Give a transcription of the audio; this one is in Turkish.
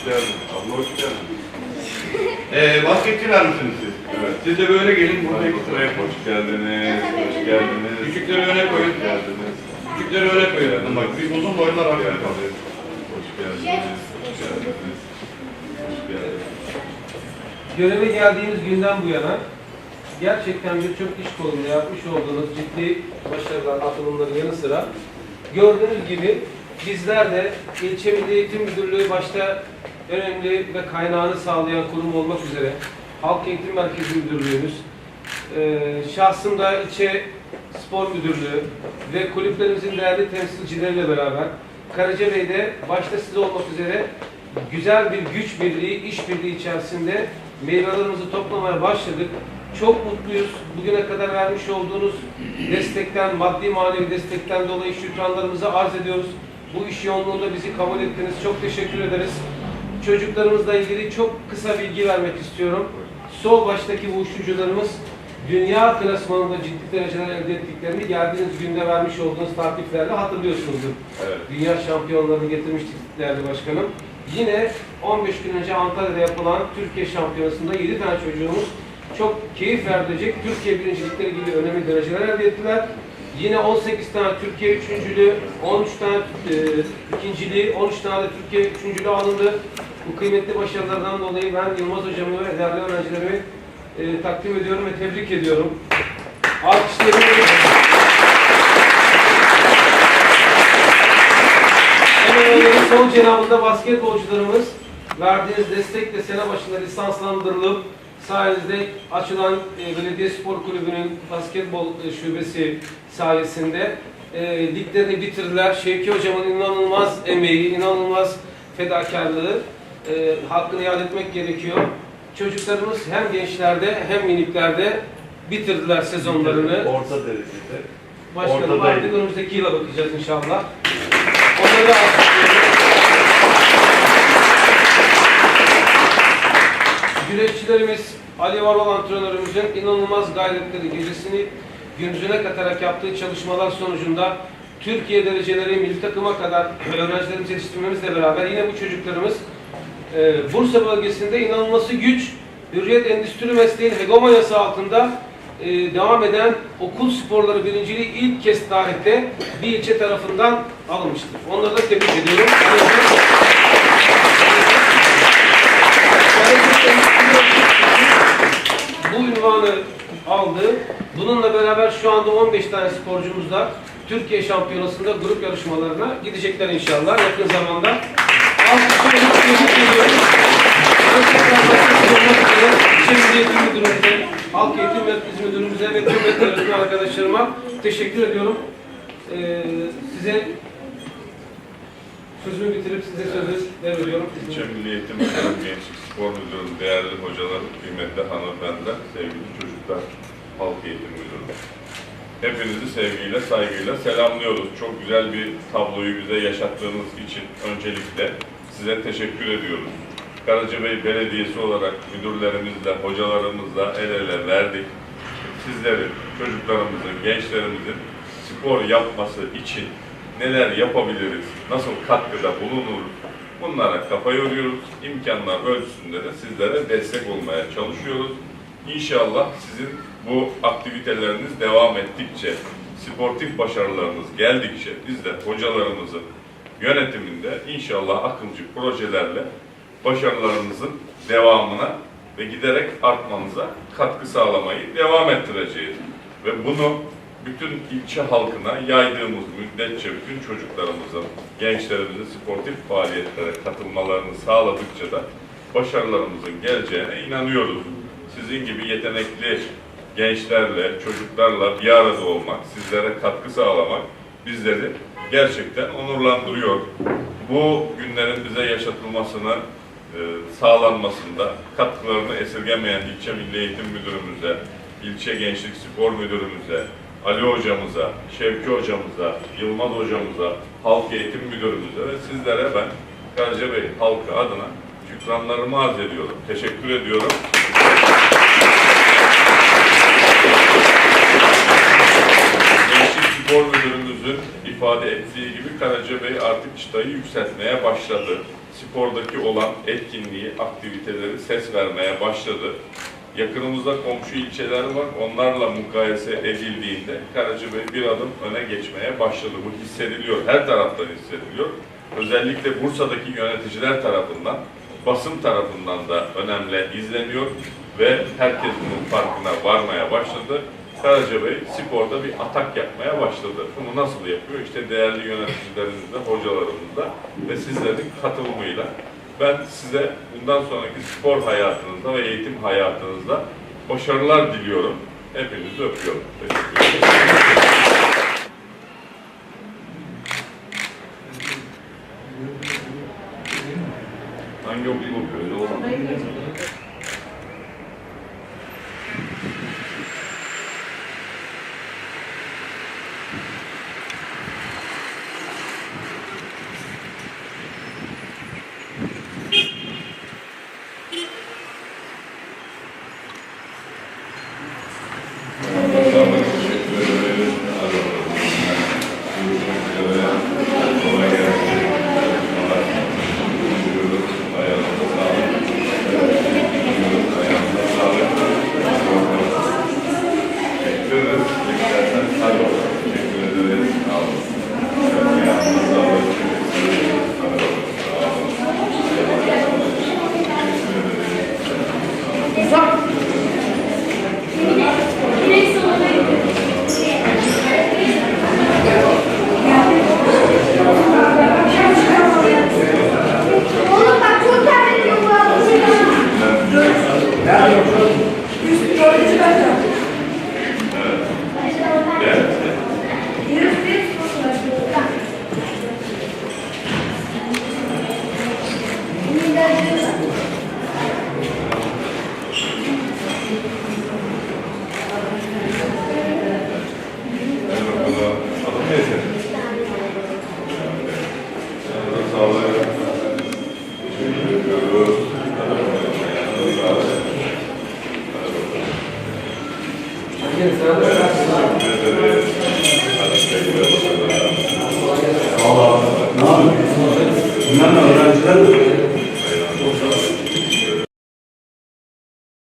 Hoş geldin. Abla hoş geldin. Ee, basketçiler misiniz siz? Evet. Siz de böyle gelin burada iki sıraya koş. Hoş geldiniz. Hoş geldiniz. Küçükleri öne koyun. Hoş geldiniz. Küçükleri öne koyun. Bak biz uzun boylular arkaya kalıyor. geldiniz. Hoş geldiniz. Hoş geldiniz. Hoş geldiniz. Göreve geldiğimiz günden bu yana gerçekten birçok iş kolunda yapmış olduğunuz ciddi başarılar, atılımların yanı sıra gördüğünüz gibi bizler de ilçe Milli Eğitim Müdürlüğü başta önemli ve kaynağını sağlayan kurum olmak üzere Halk Eğitim Merkezi Müdürlüğümüz, e, şahsımda ilçe spor müdürlüğü ve kulüplerimizin değerli temsilcileriyle beraber Karacabey'de başta siz olmak üzere güzel bir güç birliği, iş birliği içerisinde meyvelerimizi toplamaya başladık. Çok mutluyuz. Bugüne kadar vermiş olduğunuz destekten, maddi manevi destekten dolayı şükranlarımızı arz ediyoruz. Bu iş yoğunluğunda bizi kabul ettiniz. Çok teşekkür ederiz. Çocuklarımızla ilgili çok kısa bilgi vermek istiyorum. Sol baştaki bu uçucularımız dünya klasmanında ciddi dereceler elde ettiklerini geldiğiniz günde vermiş olduğunuz takiplerle hatırlıyorsunuzdur. Evet. Dünya şampiyonlarını getirmiştik değerli başkanım. Yine 15 gün önce Antalya'da yapılan Türkiye şampiyonasında 7 tane çocuğumuz çok keyif verilecek Türkiye birincilikleri gibi önemli dereceler elde ettiler. Yine 18 tane Türkiye üçüncülüğü, 13 tane e, ikinciliği, 13 tane de Türkiye üçüncülüğü alındı. Bu kıymetli başarılardan dolayı ben Yılmaz hocamı ve değerli öğrencilerimi e, takdim ediyorum ve tebrik ediyorum. Alkışlarımı Hemen son cenabında basketbolcularımız verdiğiniz destekle sene başında lisanslandırılıp sayenizde açılan e, Belediye Spor Kulübü'nün basketbol e, şubesi sayesinde e, liglerini bitirdiler. Şevki Hocam'ın inanılmaz emeği, inanılmaz fedakarlığı e, hakkını iade etmek gerekiyor. Çocuklarımız hem gençlerde hem miniklerde bitirdiler sezonlarını. Orta derecede. Başkanım artık önümüzdeki yıla bakacağız inşallah. Onları. Güreşçilerimiz Ali Varol antrenörümüzün inanılmaz gayretleri gecesini gündüzüne katarak yaptığı çalışmalar sonucunda Türkiye dereceleri milli takıma kadar öğrencilerimizi yetiştirmemizle beraber yine bu çocuklarımız e, Bursa bölgesinde inanılması güç, hürriyet endüstri mesleğin hegemonyası altında e, devam eden okul sporları birinciliği ilk kez tarihte bir ilçe tarafından alınmıştır. Onları da tebrik ediyorum. Bu ünvanı aldı. Bununla beraber şu anda 15 tane sporcumuz da Türkiye Şampiyonası'nda grup yarışmalarına gidecekler inşallah yakın zamanda. Alkışlarımı tebrik İlçe Milli Eğitim Müdürümüze, Halk Eğitim Merkezi Müdürümüze ve tüm öğretmen arkadaşlarıma teşekkür ediyorum. Ee, size sözümü bitirip size sözü deviriyorum. İlçe Milli Eğitim Gençlik Spor Müdürü, değerli hocalar, kıymetli hanımefendiler, sevgili çocuklar, Halk Eğitim Müdürü. Hepinizi sevgiyle, saygıyla selamlıyoruz. Çok güzel bir tabloyu bize yaşattığınız için öncelikle size teşekkür ediyoruz. Karacabey Belediyesi olarak müdürlerimizle, hocalarımızla el ele verdik. Sizlerin, çocuklarımızın, gençlerimizin spor yapması için neler yapabiliriz, nasıl katkıda bulunuruz, bunlara kafa yoruyoruz. İmkanlar ölçüsünde de sizlere destek olmaya çalışıyoruz. İnşallah sizin bu aktiviteleriniz devam ettikçe, sportif başarılarınız geldikçe biz de hocalarımızın yönetiminde inşallah akılcı projelerle başarılarınızın devamına ve giderek artmanıza katkı sağlamayı devam ettireceğiz. Ve bunu bütün ilçe halkına yaydığımız müddetçe bütün çocuklarımızın, gençlerimizin sportif faaliyetlere katılmalarını sağladıkça da başarılarımızın geleceğine inanıyoruz. Sizin gibi yetenekli gençlerle, çocuklarla bir arada olmak, sizlere katkı sağlamak bizleri gerçekten onurlandırıyor. Bu günlerin bize yaşatılmasını e, sağlanmasında katkılarını esirgemeyen ilçe Milli Eğitim Müdürümüze, ilçe Gençlik Spor Müdürümüze, Ali Hocamıza, Şevki Hocamıza, Yılmaz Hocamıza, Halk Eğitim Müdürümüze ve sizlere ben Karacabey halkı adına şükranlarımı arz ediyorum. Teşekkür ediyorum. Gençlik Spor Müdürümüzü müdürümüzün ifade ettiği gibi Karacabey artık çıtayı yükseltmeye başladı. Spordaki olan etkinliği, aktiviteleri ses vermeye başladı. Yakınımızda komşu ilçeler var. Onlarla mukayese edildiğinde Karacabey bir adım öne geçmeye başladı. Bu hissediliyor. Her taraftan hissediliyor. Özellikle Bursa'daki yöneticiler tarafından, basın tarafından da önemli izleniyor ve herkes bunun farkına varmaya başladı. Karacabey sporda bir atak yapmaya başladı. Bunu nasıl yapıyor? İşte değerli yöneticilerimizle, hocalarımızla ve sizlerin katılımıyla. Ben size bundan sonraki spor hayatınızda ve eğitim hayatınızda başarılar diliyorum. Hepinizi öpüyorum. Teşekkür ederim. Hangi okul okuyor? Gel, sen de Bunlar ne